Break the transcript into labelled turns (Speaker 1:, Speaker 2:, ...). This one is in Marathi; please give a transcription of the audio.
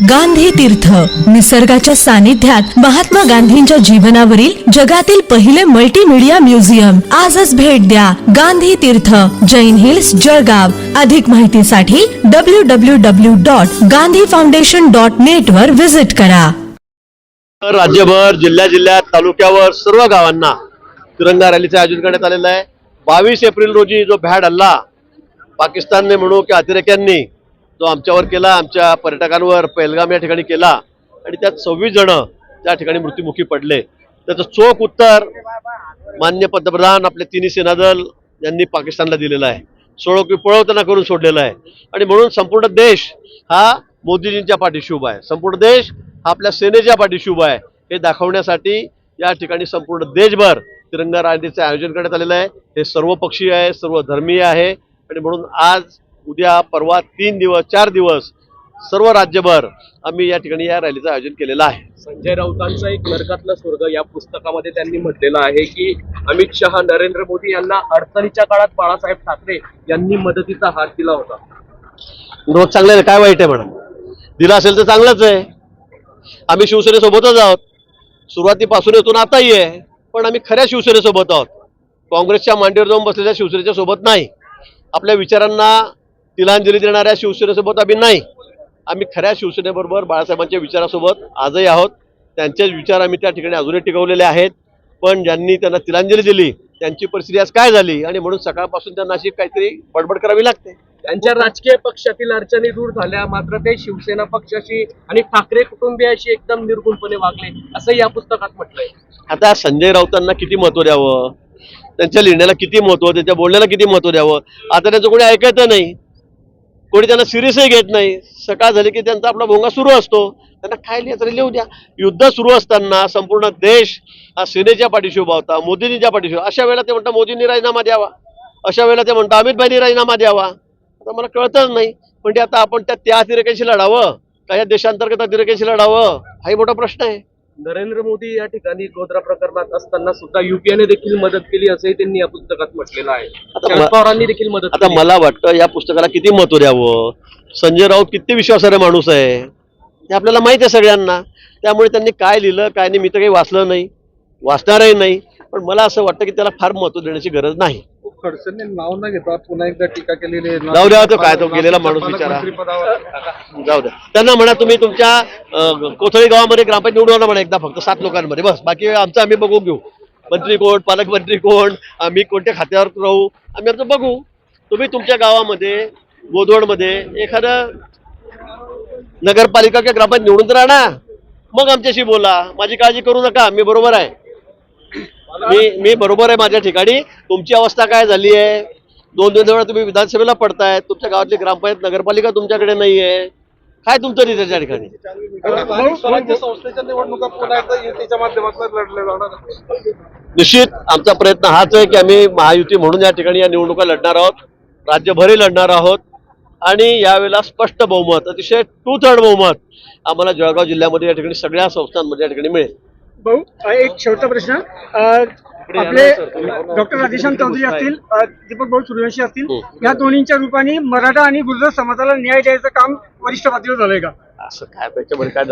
Speaker 1: गांधी तीर्थ. निसर्गाच्या सानिध्यात महात्मा गांधींच्या जीवनावरील जगातील पहिले मल्टीमीडिया म्युझियम आजच भेट द्या गांधी तीर्थ. जैन हिल्स जळगाव. अधिक माहितीसाठी W W W dot Gandhi foundation dot net वर व्हिजिट करा.
Speaker 2: राज्यभर जिल्ह्या जिल्ह्यात तालुक्यावर सर्व गावांना तिरंगा रॅलीचं आयोजन करण्यात आलेलं आहे. बावीस एप्रिल रोजी जो भॅड हल्ला पाकिस्तानने म्हणू की अतिरेक्यांनी जो आमच्यावर केला आमच्या पर्यटकांवर पहलगाम या ठिकाणी केला आणि त्यात सव्वीस जण त्या ठिकाणी मृत्युमुखी पडले. त्याचं चोख उत्तर मान्य पंतप्रधान आपले तिन्ही सेनादल यांनी पाकिस्तानला दिलेलं आहे. सोळो की पळवताना करून सोडलेलं आहे. आणि म्हणून संपूर्ण देश हा मोदीजींच्या पाठीशी उभा आहे. संपूर्ण देश हा आपल्या सेनेच्या पाठीशी उभा आहे. हे दाखवण्यासाठी या ठिकाणी संपूर्ण देशभर तिरंगा रॅलीचं आयोजन करण्यात आलेलं आहे. हे सर्वपक्षीय आहे सर्व धर्मीय आहे. आणि म्हणून आज उद्या परवा तीन दिवस चार दिवस सर्व राज्यभर आम्ही या ठिकाणी या रॅलीचं आयोजन केलेलं आहे.
Speaker 3: संजय राऊतांचं एक नरकातलं स्वर्ग या पुस्तकामध्ये त्यांनी म्हटलेलं आहे की अमित शहा नरेंद्र मोदी यांना अडचणीच्या काळात बाळासाहेब ठाकरे यांनी मदतीचा हात दिला होता.
Speaker 2: रोज चांगलं काय वाईट आहे म्हणा? दिलं असेल तर चांगलंच आहे. आम्ही शिवसेनेसोबतच आहोत. सुरुवातीपासून येथून आताही आहे पण आम्ही खऱ्या शिवसेनेसोबत आहोत. काँग्रेसच्या मांडीवर जाऊन बसलेल्या शिवसेनेच्या सोबत नाही. आपल्या विचारांना तिलांजली देणाऱ्या शिवसेनेसोबत आम्ही नाही. आम्ही खऱ्या शिवसेनेबरोबर बाळासाहेबांच्या विचारासोबत आजही आहोत. त्यांचेच विचार आम्ही त्या ठिकाणी अजूनही टिकवलेले आहेत. पण ज्यांनी त्यांना तिलांजली दिली त्यांची परिस्थिती आज काय झाली आणि म्हणून सकाळपासून त्यांना अशी काहीतरी बडबड करावी लागते.
Speaker 3: त्यांच्या राजकीय पक्षातील अडचणी दूर झाल्या मात्र ते शिवसेना पक्षाशी आणि ठाकरे कुटुंबियाशी एकदम निर्गुणपणे वागले असं या पुस्तकात म्हटलंय.
Speaker 2: आता संजय राऊतांना किती महत्त्व द्यावं? त्यांच्या लिहिण्याला किती महत्त्व त्यांच्या बोलण्याला किती महत्त्व द्यावं? आता त्यांचं कोणी ऐकत नाही. कोणी त्यांना सिरियसही घेत नाही. सकाळ झाली की त्यांचा आपला भोंगा सुरू असतो. त्यांना काय लिहायचं तरी लिहू द्या. युद्ध सुरू असताना संपूर्ण देश हा सेनेच्या पाठीशी उभा होता मोदींच्या पाठीशी अशा वेळेला ते म्हणतात मोदींनी राजीनामा द्यावा. अशा वेळेला ते म्हणतात अमितभाईंनी राजीनामा द्यावा. आता मला कळतच नाही. पण आता आपण त्या त्या अतिरेक्याशी लढावं का या देशांतर्गत अतिरेक्याशी लढावं हाही मोठा प्रश्न आहे.
Speaker 3: नरेंद्र मोदी या ठिकाणी गोधरा प्रकरणात असताना सुद्धा युपीएने देखील मदत केली असंही त्यांनी या पुस्तकात म्हटलेलं आहे. शरद पवारांनी देखील मदत
Speaker 2: आता. मला वाटतं या पुस्तकाला किती महत्त्व द्यावं? संजय राऊत किती विश्वासार्ह माणूस आहे? हे आपल्याला माहिती आहे सगळ्यांना. त्यामुळे त्यांनी काय लिहिलं काय नाही मी तर काही वाचलं नाही. वाचणारही नाही. पण मला असं वाटतं की त्याला फार महत्त्व देण्याची गरज नाही.
Speaker 4: खडसेंनी नाव न घेता पुन्हा एकदा टीका केलेली आहे.
Speaker 2: जाऊ द्या तो काय तो गेलेला माणूस.
Speaker 4: पालकमंत्रीपदावर
Speaker 2: जाऊ द्या. त्यांना म्हणा तुम्ही तुमच्या कोथळी गावामध्ये ग्रामपंचायत निवडून म्हणा एकदा फक्त सात लोकांमध्ये. बस बाकी आमचं आम्ही बघून घेऊ. मंत्री कोण पालकमंत्री कोण आम्ही कोणत्या खात्यावर राहू आम्ही आमचं बघू. तुम्ही तुमच्या गावामध्ये बोदवडमध्ये एखादं नगरपालिका किंवा ग्रामपंचायत निवडून तर आणा. मग आमच्याशी बोला. माझी काळजी करू नका. मी बरोबर आहे. मी मी बरोबर आहे माझ्या ठिकाणी. तुमची अवस्था काय झाली आहे? दोन दोन वेळा तुम्ही विधानसभेला पडताय. तुमच्या गावातली ग्रामपंचायत नगरपालिका तुमच्याकडे नाही आहे काय तुमचं नाही त्याच्या ठिकाणी. निश्चित आमचा प्रयत्न हाच आहे की आम्ही महायुती म्हणून या ठिकाणी या निवडणुका लढणार आहोत. राज्यभरही लढणार आहोत. आणि यावेळेला स्पष्ट बहुमत अतिशय टू थर्ड बहुमत आम्हाला जळगाव जिल्ह्यामध्ये या ठिकाणी सगळ्या संस्थांमध्ये या ठिकाणी मिळेल.
Speaker 5: भाऊ एक शेवटचा प्रश्न. आपले डॉक्टर राधेश्याम चौधरी असतील दीपक भाऊ सूर्यवंशी असतील
Speaker 2: हो.
Speaker 5: या दोन्हींच्या रूपाने मराठा आणि गुर्जर समाजाला न्याय द्यायचं काम वरिष्ठ पातळीवर झालंय का?
Speaker 2: असं काय त्याच्यामध्ये काय